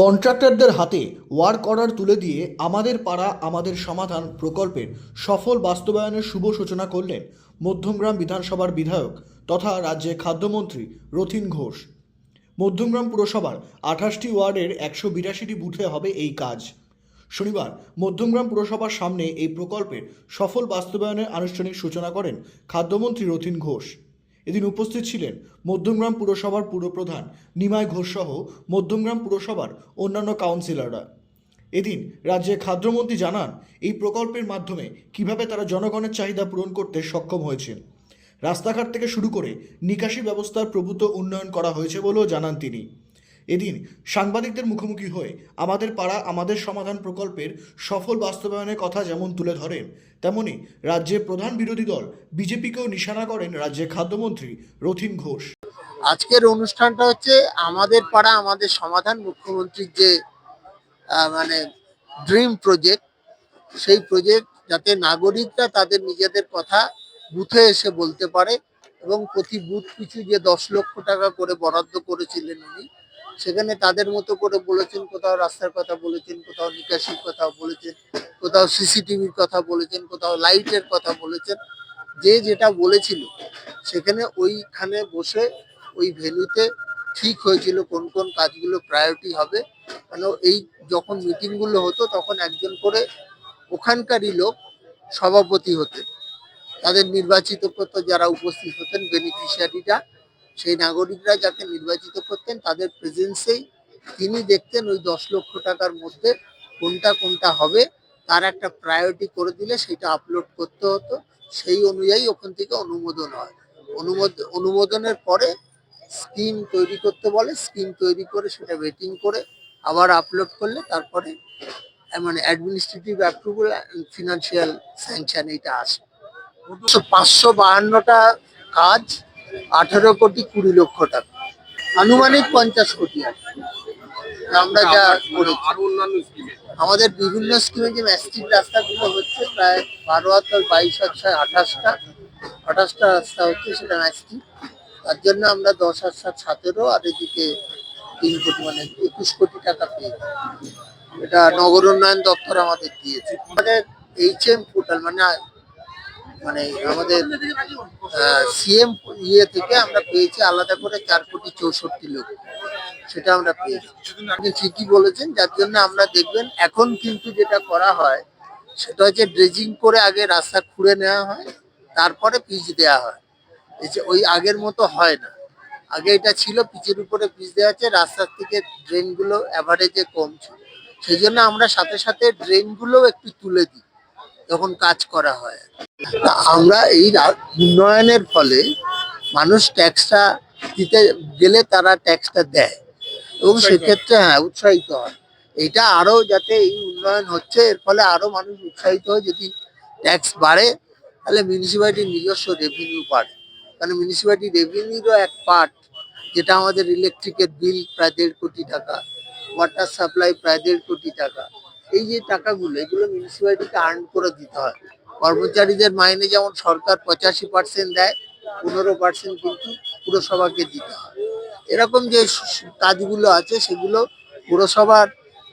কন্ট্রাক্টরদের হাতে work order তুলে দিয়ে আমাদের পাড়া, আমাদের সমাধান প্রকল্পের সফল বাস্তবায়নের শুভ সূচনা করলেন মধ্যমগ্রাম বিধানসভার বিধায়ক তথা রাজ্যের খাদ্যমন্ত্রী রথিন ঘোষ। মধ্যমগ্রাম পুরসভার আঠাশটি ওয়ার্ডের একশো বিরাশিটি বুথে হবে এই কাজ। শনিবার মধ্যমগ্রাম পুরসভার সামনে এই প্রকল্পের সফল বাস্তবায়নের আনুষ্ঠানিক সূচনা করেন খাদ্যমন্ত্রী রথিন ঘোষ। এদিন উপস্থিত ছিলেন মধ্যমগ্রাম পুরসভার পুরপ্রধান নিমায় ঘোষসহ মধ্যমগ্রাম পুরসভার অন্যান্য কাউন্সিলররা। এদিন রাজ্যের খাদ্যমন্ত্রী জানান, এই প্রকল্পের মাধ্যমে কীভাবে তারা জনগণের চাহিদা পূরণ করতে সক্ষম হয়েছেন। রাস্তাঘাট থেকে শুরু করে নিকাশি ব্যবস্থার প্রভূত উন্নয়ন করা হয়েছে বলেও জানান তিনি। এদিন সাংবাদিকদের মুখোমুখি হয়ে আমাদের পাড়া, আমাদের সমাধান প্রকল্পের সফল বাস্তবায়নের কথা যেমন তুলে ধরেন, তেমনি রাজ্যের প্রধান বিরোধী দল বিজেপিকেও নিশানা করেন রাজ্যের খাদ্যমন্ত্রী রথিন ঘোষ। আজকের অনুষ্ঠানটা হচ্ছে আমাদের পাড়া, আমাদের সমাধান মুখ্যমন্ত্রীর যে মানে ড্রিম প্রজেক্ট সেই প্রজেক্ট যাতে নাগরিকরা তাদের নিজেদের কথা বুথে এসে বলতে পারে এবং প্রতি বুথ পিছু যে দশ লক্ষ টাকা করে বরাদ্দ করেছিলেন উনি সেখানে তাদের মতো করে বলেছেন, কোথাও রাস্তার কথা বলেছেন, কোথাও নিকাশির কথা বলেছেন, কোথাও সিসিটিভির কথা বলেছেন, কোথাও লাইটের কথা বলেছেন। যে যেটা বলেছিল, সেখানে ওইখানে বসে ওই ভেন্যুতে ঠিক হয়েছিল কোন কোন কাজগুলো প্রায়োরিটি হবে। কেন এই যখন মিটিংগুলো হতো, তখন একজন করে ওখানকারই লোক সভাপতি হতেন। তাদের নির্বাচিত করতো যারা উপস্থিত হতেন বেনিফিশিয়ারিরা সেই নাগরিকরা যাকে নির্বাচিত করতেন, তাদের প্রেজেন্সেই তিনি দেখতেন ওই দশ লক্ষ টাকার মধ্যে কোনটা কোনটা হবে, তার একটা প্রায়োরিটি করে দিলে সেটা আপলোড করতে হতো। সেই অনুযায়ী ওখান থেকে অনুমোদন হয়। অনুমোদন অনুমোদনের পরে স্কিম তৈরি করতে বলে স্কিম তৈরি করে সেটা ওয়েটিং করে আবার আপলোড করলে তারপরে মানে অ্যাডমিনিস্ট্রেটিভ অ্যাপ্রুভাল ফিনান্সিয়াল স্যাংশন এটা আসে। পাঁচশো বাহান্নটা কাজ আঠারো কোটি কুড়ি লক্ষ টাকা। আনুমানিক পঞ্চাশ কোটি আর আমরা যা আমাদের বিভিন্ন স্কিমে যে ম্যাস্টিক রাস্তাগুলো হচ্ছে প্রায় বারো হাজার বাইশ ছয় আঠাশটা আঠাশটা রাস্তা হচ্ছে সেটা ম্যাস্টিক। তার জন্য আমরা দশ সাত সতেরো আর এদিকে তিন কোটি মানে একুশ কোটি টাকা পেয়েছি এটা নগর উন্নয়ন দপ্তর আমাদের দিয়েছে। আমাদের এইচ এম পোর্টাল মানে মানে আমাদের সিএম ইয়ে থেকে আমরা পেয়েছি আলাদা করে চার কোটি চৌষট্টি লোক সেটা আমরা পেয়েছি। আপনি ঠিকই বলেছেন, যার জন্য আমরা দেখবেন এখন কিন্তু যেটা করা হয়, সেটা হচ্ছে ড্রেজিং করে আগে রাস্তা খুঁড়ে নেওয়া হয়, তারপরে পিচ দেওয়া হয়। এই যে ওই আগের মতো হয় না। আগে এটা ছিল, পিচের উপরে পিচ দেওয়া আছে, রাস্তার থেকে ড্রেনগুলো অ্যাভারেজে কম ছিল। সেই জন্য আমরা সাথে সাথে ড্রেনগুলো একটু তুলে দিই তখন কাজ করা হয়। আমরা এই উন্নয়নের ফলে মানুষ ট্যাক্সটা দিতে গেলে তারা ট্যাক্সটা দেয় এবং সেক্ষেত্রে হ্যাঁ উৎসাহিত হয়। এটা আরও যাতে এই উন্নয়ন হচ্ছে এর ফলে আরও মানুষ উৎসাহিত হয় যদি ট্যাক্স বাড়ে তাহলে মিউনিসিপ্যালিটির নিজস্ব রেভিনিউ বাড়ে। কারণ মিউনিসিপ্যালিটি রেভিনিউরও এক পার্ট যেটা আমাদের ইলেকট্রিকের বিল প্রায় দেড় কোটি টাকা ওয়াটার সাপ্লাই প্রায় দেড় কোটি টাকা। এই যে টাকাগুলো এগুলো মিউনিসিপ্যালিটিকে আর্ন করে দিতে হয়। কর্মচারীদের মাইনে যেমন সরকার পঁচাশি পার্সেন্ট দেয়, পনেরো পার্সেন্ট কিন্তু পুরসভাকে দিতে হয়। এরকম যে কাজগুলো আছে, সেগুলো পুরসভার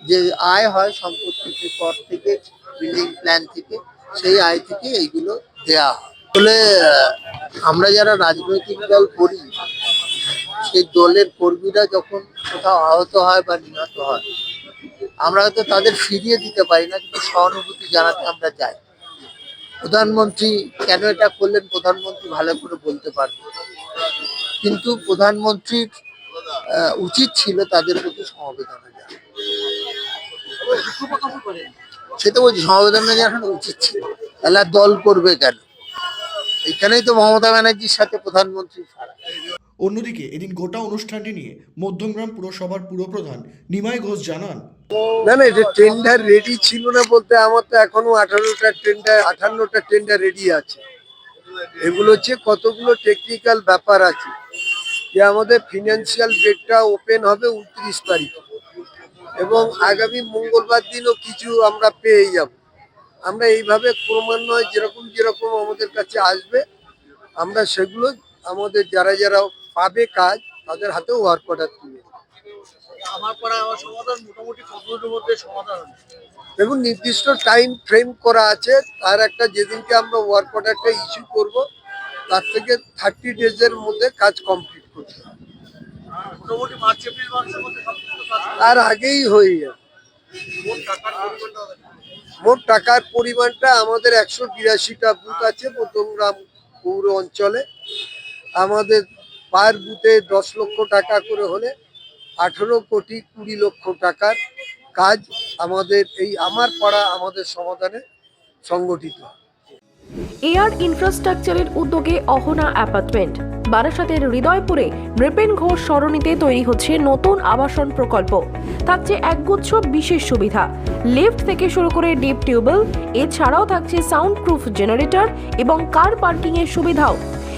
যে আয় হয় সম্পত্তি কর থেকে বিল্ডিং প্ল্যান থেকে, সেই আয় থেকে এইগুলো দেয়া হয়। আসলে, আমরা যারা রাজনৈতিক দল করি, সেই দলের কর্মীরা যখন কোথাও আহত হয় বা নিহত হয়, আমরা হয়তো তাদের ফিরিয়ে দিতে পারি না, কিন্তু সহানুভূতি জানাতে আমরা চাই প্রধানমন্ত্রী কেন এটা করলেন প্রধানমন্ত্রী ভালো করে বলতে পারবে কিন্তু প্রধানমন্ত্রীর উচিত ছিল তাদের প্রতি সমবেদনা জানানো। তো বলছি, সমবেদনা জানানো উচিত ছিল। তাহলে দল করবে কেন? এখানেই তো মমতা ব্যানার্জির সাথে প্রধানমন্ত্রী অন্যদিকে এদিন গোটা অনুষ্ঠানটি নিয়ে মধ্যমগ্রাম পুরসভার পুরপ্রধান নিমাই ঘোষ জানান। না না এটা টেন্ডার রেডি ছিল না বলতে আমার তো এখনও আঠারোটা টেন্ডার আঠান্নটা টেন্ডার রেডি আছে। এগুলো হচ্ছে কতগুলো টেকনিক্যাল ব্যাপার আছে। যে আমাদের ফিনান্সিয়াল ডেটটা ওপেন হবে উনত্রিশ তারিখ। এবং আগামী মঙ্গলবার দিনও কিছু আমরা পেয়ে যাব। আমরা এইভাবে ক্রমান্বয়ে যেরকম যেরকম আমাদের কাছে আসবে, আমরা সেগুলো আমাদের যারা যারা পাবে কাজ তাদের হাতেও ওয়ার্ক অর্ডার দেব। আমার পাড়া আমার সমাধান মোটামুটি কতদিনের মধ্যে সমাধান দেখুন নির্দিষ্ট টাইম ফ্রেম করা আছে তার একটা যেদিনকে আমরা ওয়ার্ক অর্ডারটা ইস্যু করব তার থেকে থার্টি ডেজের মধ্যে কাজ কমপ্লিট করতে তার আগেই হয়ে যাবে। মোট টাকার পরিমাণটা আমাদের একশো বিরাশিটা বুথ আছে মধ্যমগ্রাম পৌর অঞ্চলে। আমাদের পার বুথে দশ লক্ষ টাকা করে হলে আঠেরো কোটি কুড়ি লক্ষ টাকার কাজ আমাদের এই আমার পাড়া আমাদের সমাধানে সংগঠিত। এয়ার ইনফ্রাস্ট্রাকচারের উদ্যোগে অহনা অ্যাপার্টমেন্ট। বারাসাতের হৃদয়পুরে নৃপেন ঘোষ সরণিতে তৈরি হচ্ছে নতুন আবাসন প্রকল্প। থাকছে একগুচ্ছ বিশেষ সুবিধা। লিফট থেকে শুরু করে ডিপ টিউবওয়েল, এছাড়াও থাকছে সাউন্ড প্রুফ জেনারেটর এবং কার পার্কিংয়ের সুবিধাও।